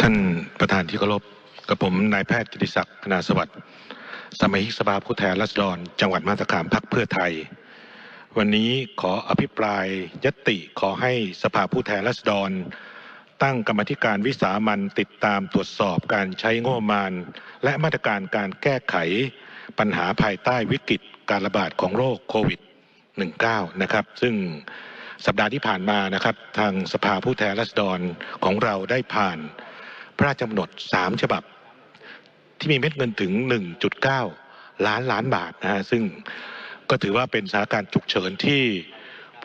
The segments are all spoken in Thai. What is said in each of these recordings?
ท่านประธานที่เคารพกับผมนายแพทย์กิติศักดิ์พนาสวัสดิ์สมาชิกสภาผู้แทนราษฎร จังหวัดมาสารคามพักเพื่อไทย วันนี้ขออภิปรายยติขอให้สภาผู้แทนราษฎร ตั้งกรรมธิการวิสามันติดตามตรวจสอบการใช้งบประมาณ และมาตรการการแก้ไข ปัญหาภายใต้วิกฤตการระบาดของโรคโควิด 19 นะครับ ซึ่งสัปดาห์ที่ผ่านมานะครับ ทางสภาผู้แทนราษฎรของเราได้ผ่าน ระราชกำหนด3ฉบับ ที่มีเม็ดเงินถึง 1.9 ล้านล้านบาทนะฮะซึ่งก็ถือว่าเป็นสถานการณ์ฉุกเฉินที่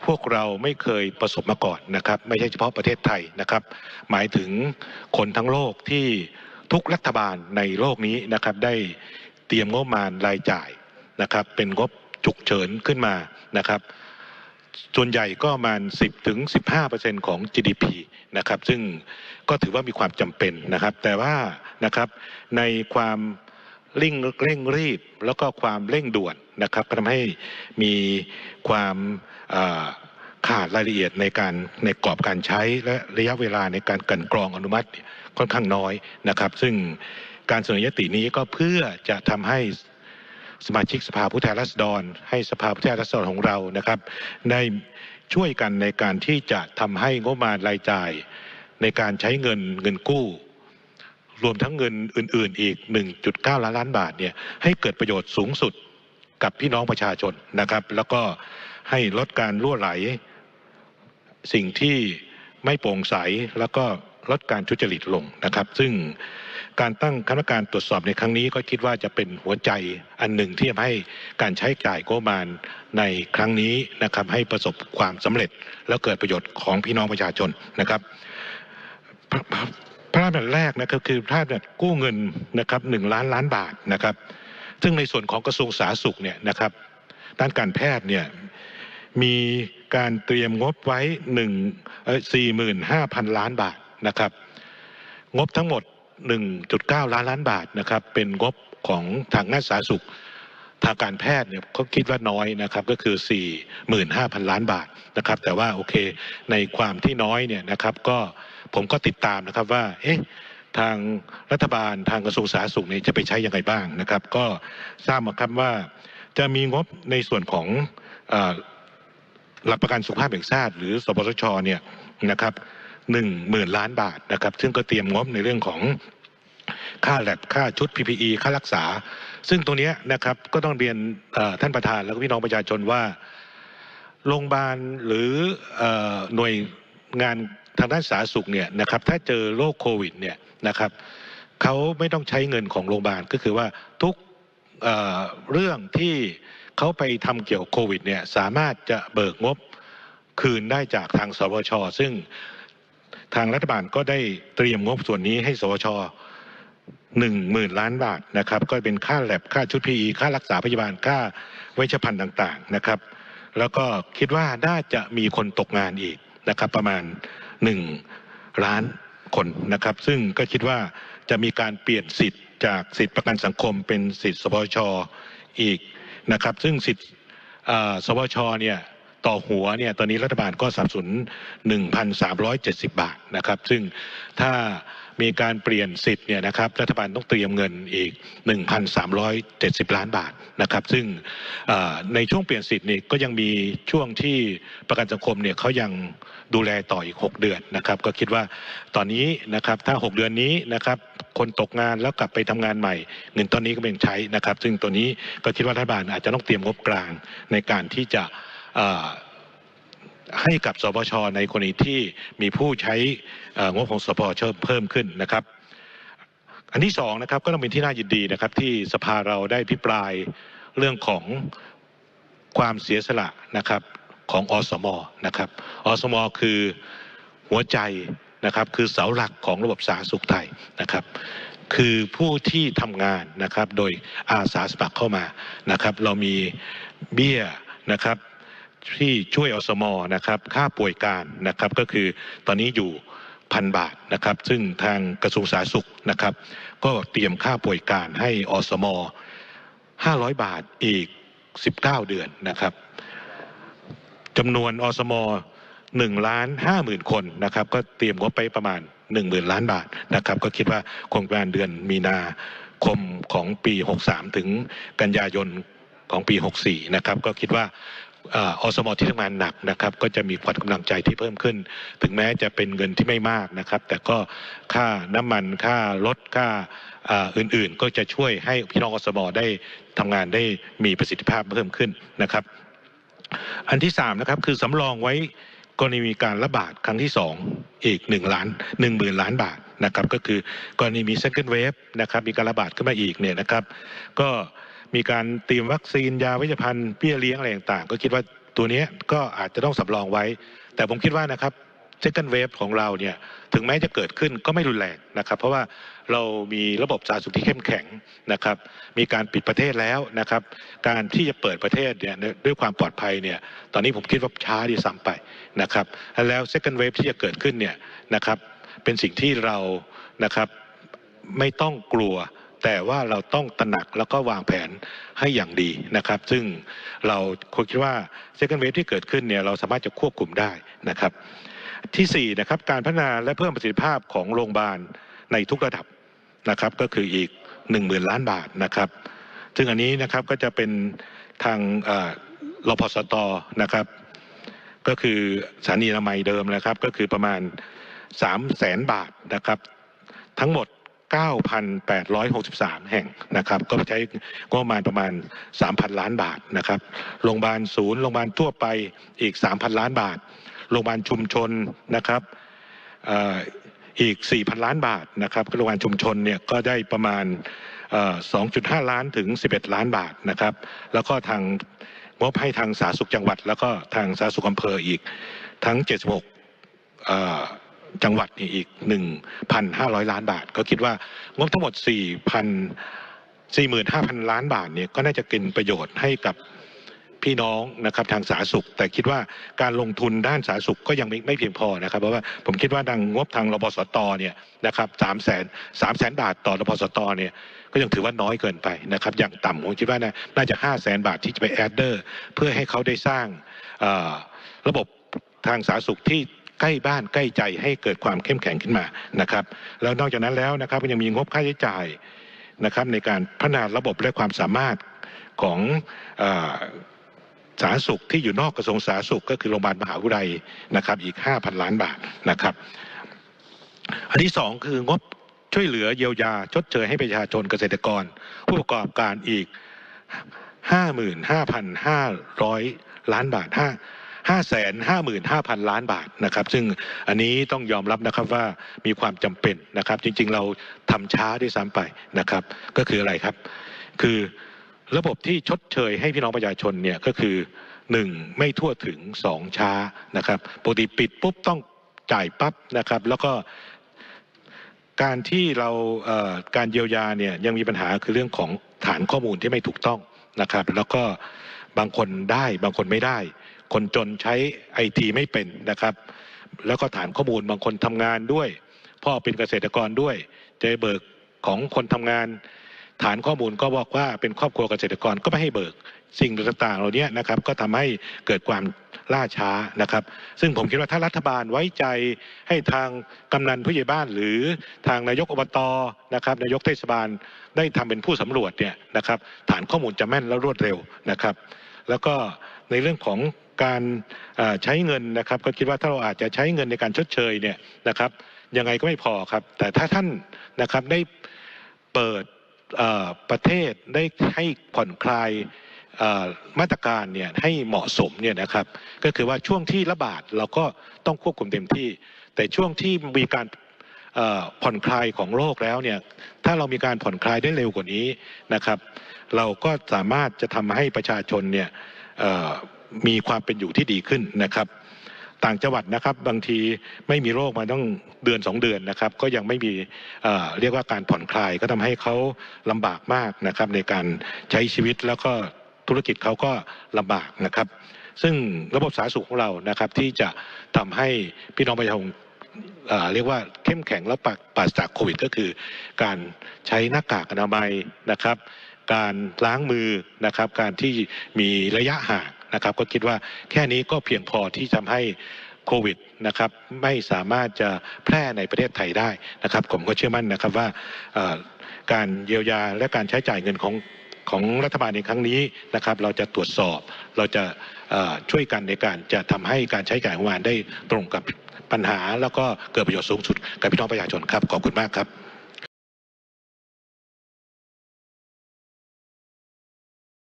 พวกเราไม่เคยประสบมาก่อนนะครับ ไม่ใช่เฉพาะประเทศไทยนะครับ หมายถึงคนทั้งโลกที่ทุกรัฐบาลในโลกนี้นะครับ ได้เตรียมงบประมาณรายจ่ายนะครับ เป็นงบฉุกเฉินขึ้นมานะครับ ส่วนใหญ่ก็ประมาณ 10ถึง15 ของ GDP นะครับ ซึ่งก็ถือว่ามีความจำเป็นนะครับ แต่ว่านะครับในความเร่งเร่งรีบแล้วก็ความเร่งด่วนนะครับก็ทำให้มีความขาดรายละเอียดในการในกรอบการใช้และระยะเวลาในการกันกรองอนุมัติค่อนข้างน้อยนะครับ ซึ่งการเสนอยตินี้ก็เพื่อจะทำให้ สมาชิกสภาผู้แทนราษฎรให้สภาผู้แทนราษฎรของเรานะครับได้ช่วยกันในการที่จะทำให้งบประมาณรายจ่าย ในการใช้เงินเงินกู้ รวมทั้งเงินอื่น ๆ อีก 1.9 ล้านล้านบาทเนี่ยให้เกิดประโยชน์สูงสุดกับพี่น้องประชาชนนะครับ แล้วก็ให้ลดการรั่วไหล สิ่งที่ไม่โปร่งใสแล้วก็ลดการทุจริตลงนะครับ ซึ่ง การตั้งคณะกรรมการตรวจสอบในครั้งนี้ก็คิดว่าจะเป็นหัวใจอันหนึ่งที่ทำให้การใช้จ่ายงบประมาณในครั้งนี้นะครับให้ประสบความสำเร็จแล้วเกิดประโยชน์ของพี่น้องประชาชนนะครับพระพระพระราชบัญญัติแรกนะครับคือพระราชบัญญัติกู้เงินนะครับหนึ่งล้านล้านบาทนะครับ ซึ่งในส่วนของกระทรวงสาธารณสุขเนี่ยนะครับด้านการแพทย์เนี่ยมีการเตรียมงบไว้หนึ่งสี่หมื่นห้าพันล้านบาทนะครับ งบทั้งหมด 1.9 ล้านล้านบาทนะครับ เป็นงบของทางด้านสาธารณสุขทางการแพทย์เนี่ยเขาคิดว่าน้อยนะครับก็คือ 45,000 ล้านบาทนะครับ แต่ว่าโอเคในความที่น้อยเนี่ยนะครับ ก็ผมก็ติดตามนะครับว่า เอ๊ะทางรัฐบาลทางกระทรวงสาธารณสุขเนี่ยจะไปใช้ยังไงบ้างนะครับ ก็ทราบมาครับว่าจะมีงบในส่วนของหลักประกันสุขภาพแห่งชาติ หรือสปสชเนี่ยนะครับ หนึ่งหมื่นล้านบาทนะครับ ซึ่งก็เตรียมงบในเรื่องของค่าแลบค่าชุด PPE ค่ารักษา ซึ่งตรงนี้นะครับก็ต้องเรียนท่านประธานแล้วก็พี่น้องประชาชนว่าโรงพยาบาลหรืออหน่วยงานทางด้านสาธารณสุขเนี่ยนะครับถ้าเจอโรคโควิดเนี่ยนะครับเขาไม่ต้องใช้เงินของโรงพยาบาลก็คือว่าทุกเเรื่องที่เขาไปทำเกี่ยวกับโควิดเนี่ยสามารถจะเบิกงบคืนได้จากทางสวช ซึ่ง ทางรัฐบาลก็ได้เตรียมงบส่วนนี้ให้สวชหนึ่งหมื่นล้านบาทนะครับ ก็เป็นค่าแลบค่าชุดพีค่ารักษาพยาบาลค่าเวชภัณฑ์ต่างๆนะครับ แล้วก็คิดว่าน่าจะมีคนตกงานอีกนะครับ ประมาณหนึ่งล้านคนนะครับ ซึ่งก็คิดว่าจะมีการเปลี่ยนสิทธิ์จากสิทธิประกันสังคมเป็นสิทธิสปชอีกนะครับ ซึ่งสิทธิสวชเนี่ย ต่อหัวเนี่ยตอนนี้รัฐบาลก็สนับสนุน1,370 บาทนะครับ ซึ่งถ้ามีการเปลี่ยนสิทธิ์เนี่ยนะครับรัฐบาลต้องเตรียมเงินอีก 1,370 ล้านบาทนะครับ ซึ่งในช่วงเปลี่ยนสิทธิ์นี่ก็ยังมีช่วงที่ประกันสังคมเนี่ยเขายังดูแลต่ออีก 6 เดือนนะครับ ก็คิดว่าตอนนี้นะครับถ้า 6 เดือนนี้นะครับคนตกงานแล้วกลับไปทำงานใหม่ เงินตอนนี้ก็เป็นใช้นะครับ ซึ่งตัวนี้ก็คิดว่ารัฐบาลอาจจะต้องเตรียมงบกลางในการที่จะ ให้กับสปชในกรณีที่มีผู้ใช้งบของสปชเพิ่มขึ้นนะครับ อันที่สองนะครับก็ต้องเป็นที่น่ายินดีนะครับ ที่สภาเราได้พิปรายเรื่องของความเสียสละนะครับของอสมนะครับอสมคือหัวใจนะครับคือเสาหลักของระบบสาธารณสุขไทยนะครับ คือผู้ที่ทำงานนะครับโดยอาสาสมัครเข้ามานะครับ เรามีเบี้ยนะครับ ที่ช่วยอสมนะครับค่าป่วยการนะครับก็คือตอนนี้อยู่พันบาทนะครับซึ่งทางกระทรวงสาธารณสุขนะครับ ก็เตรียมค่าป่วยการให้อสม 500 บาทอีก 19 เดือนนะครับจำนวนอสมหนึ่งล้านห้าหมื่นคนนะครับก็เตรียมงบไปประมาณ 1 0,000 ล้านบาทนะครับก็คิดว่าโครงการเดือนมีนาคมของปี 63 ถึงกันยายนของปี 64 นะครับ ก็คิดว่า อ่ออสมที่ทำงานหนักนะครับ ก็จะมีขวัญกำลังใจที่เพิ่มขึ้น ถึงแม้จะเป็นเงินที่ไม่มากนะครับ แต่ก็ค่าน้ำมันค่ารถค่าอื่นๆ ก็จะช่วยให้พี่น้องอสมได้ทำงานได้มีประสิทธิภาพเพิ่มขึ้นนะครับ อันที่สามนะครับคือสำรองไว้กรณีมีการระบาดครั้งที่สองอีกหนึ่งล้านหนึ่งหมื่นล้านบาทนะครับ ก็คือกรณีมี second wave นะครับมีการระบาดขึ้นมาอีกเนี่ยนะครับ ก็ มีการเตรียมวัคซีนยาเวชภัณฑ์เบี้ยเลี้ยงอะไรต่างๆ ก็คิดว่าตัวนี้ก็อาจจะต้องสำรองไว้ แต่ผมคิดว่านะครับ second wave ของเราเนี่ยถึงแม้จะเกิดขึ้นก็ไม่รุนแรงนะครับ เพราะว่าเรามีระบบสาธารณสุขที่เข้มแข็งนะครับ มีการปิดประเทศแล้วนะครับ การที่จะเปิดประเทศเนี่ยด้วยความปลอดภัยเนี่ยตอนนี้ผมคิดว่าช้าดีซ้ำไปนะครับแล้ว second wave ที่จะเกิดขึ้นเนี่ยนะครับเป็นสิ่งที่เรานะครับไม่ต้องกลัว แต่ว่าเราต้องตระหนักแล้วก็วางแผนให้อย่างดีนะครับ ซึ่งเราคิดว่า second wave ที่เกิดขึ้นเนี่ยเราสามารถจะควบคุมได้นะครับ ที่สี่นะครับการพัฒนาและเพิ่มประสิทธิภาพของโรงพยาบาลในทุกระดับนะครับ ก็คืออีกหนึ่งหมื่นล้านบาทนะครับ ซึ่งอันนี้นะครับก็จะเป็นทางรพสตนะครับ ก็คือสถานีอนามัยเดิมนะครับ ก็คือประมาณสามแสนบาทนะครับ ทั้งหมด 9,863 แห่งนะครับ ก็ใช้งบประมาณประมาณ 3,000 ล้านบาทนะครับ โรงพยาบาลศูนย์ โรงพยาบาลทั่วไปอีก 3,000 ล้านบาท โรงพยาบาลชุมชนนะครับอีก 4,000 ล้านบาทนะครับโรงพยาบาลชุมชนเนี่ยก็ได้ประมาณ 2.5 ล้านถึง 11 ล้านบาทนะครับ แล้วก็ทางงบให้ทางสาธารณสุขจังหวัด แล้วก็ทางสาธารณสุขอำเภออีกทั้ง 76 จังหวัดนี่อีก 1,500 ล้านบาท ก็คิดว่างบทั้งหมด 4,000 45,000 ล้านบาทเนี่ยก็น่าจะกินประโยชน์ให้กับพี่น้องนะครับทางสาธารณสุข แต่คิดว่าการลงทุนด้านสาธารณสุขก็ยังไม่เพียงพอนะครับ เพราะว่าผมคิดว่าดังงบทางรพสตเนี่ยนะครับสามแสนสามแสนบาทต่อรพสตเนี่ยก็ยังถือว่าน้อยเกินไปนะครับ อย่างต่ำผมคิดว่าน่าจะห้าแสนบาทที่จะไปแอดเดอร์ เพื่อให้เขาได้สร้างระบบทางสาธารณสุขที่ ใกล้บ้านใกล้ใจให้เกิดความเข้มแข็งขึ้นมานะครับ แล้วนอกจากนั้นแล้วนะครับก็ยังมีงบค่าใช้จ่ายนะครับในการพัฒนาระบบและความสามารถของสาธารณสุขที่อยู่นอกกระทรวงสาธารณสุข ก็คือโรงพยาบาลมหาวิทยาลัยนะครับอีก 5,000 ล้านบาทนะครับ อันที่สองคืองบช่วยเหลือเยียวยาชดเชยให้ประชาชนเกษตรกร ผู้ประกอบการอีก 55,500 ล้านบาท5 5 5 5 0 0 0 ล้านบาทนะครับ ซึ่งอันนี้ต้องยอมรับนะครับว่ามีความจำเป็นนะครับ จริงๆ เราทำช้าด้วยซ้ำไปนะครับ ก็คืออะไรครับ คือระบบที่ชดเชยให้พี่น้องประชาชนเนี่ยก็คือหนึ่งไม่ทั่วถึงสองช้านะครับปกติปิดปุ๊บต้องจ่ายปั๊บนะครับ แล้วก็การที่เราเการเยียวยาเนี่ยยังมีปัญหาคือเรื่องของฐานข้อมูลที่ไม่ถูกต้องนะครับ แล้วก็บางคนได้บางคนไม่ได้ คนจนใช้ไอทีไม่เป็นนะครับ แล้วก็ฐานข้อมูลบางคนทำงานด้วย พ่อเป็นเกษตรกรด้วยเจเบิกของคนทำงาน ฐานข้อมูลก็บอกว่าเป็นครอบครัวเกษตรกรก็ไม่ให้เบิก สิ่งต่างๆ เหล่านี้นะครับก็ทำให้เกิดความล่าช้านะครับ ซึ่งผมคิดว่าถ้ารัฐบาลไว้ใจให้ทางกำนันผู้ใหญ่บ้าน หรือทางนายกอบตนะครับนายกเทศบาลได้ทำเป็นผู้สำรวจเนี่ยนะครับฐานข้อมูลจะแม่นและรวดเร็วนะครับ แล้วก็ในเรื่องของ การใช้เงินนะครับ ก็คิดว่าถ้าเราอาจจะใช้เงินในการชดเชยเนี่ยนะครับยังไงก็ไม่พอครับ แต่ถ้าท่านนะครับได้เปิดประเทศได้ให้ผ่อนคลายมาตรการเนี่ยให้เหมาะสมเนี่ยนะครับก็คือว่าช่วงที่ระบาดเราก็ต้องควบคุมเต็มที่ แต่ช่วงที่มีการผ่อนคลายของโรคแล้วเนี่ยถ้าเรามีการผ่อนคลายได้เร็วกว่านี้นะครับ เราก็สามารถจะทำให้ประชาชนเนี่ย มีความเป็นอยู่ที่ดีขึ้นนะครับ ต่างจังหวัดนะครับบางทีไม่มีโรคมาต้องเดือนสองเดือนนะครับ ก็ยังไม่มีเเรียกว่าการผ่อนคลายก็ทำให้เขาลำบากมากนะครับในการใช้ชีวิตแล้วก็ธุรกิจเขาก็ลำบากนะครับ ซึ่งระบบสาธารณสุขของเรานะครับที่จะทำให้พี่น้องประชาชนเรียกว่าเข้มแข็งและปราปราศจากโควิด ก็คือ การใช้หน้ากากอนามัยนะครับ การล้างมือนะครับ การที่มีระยะห่าง นะครับก็คิดว่าแค่นี้ก็เพียงพอที่ทำให้โควิดนะครับไม่สามารถจะแพร่ในประเทศไทยได้นะครับ ผมก็เชื่อมั่นนะครับว่าการเยียวยาและการใช้จ่ายเงินของของรัฐบาลในครั้งนี้นะครับ เราจะตรวจสอบเราจะช่วยกันในการจะทำให้การใช้จ่ายของงานได้ตรงกับปัญหา แล้วก็เกิดประโยชน์สูงสุดกับพี่น้องประชาชนครับขอบคุณมากครับ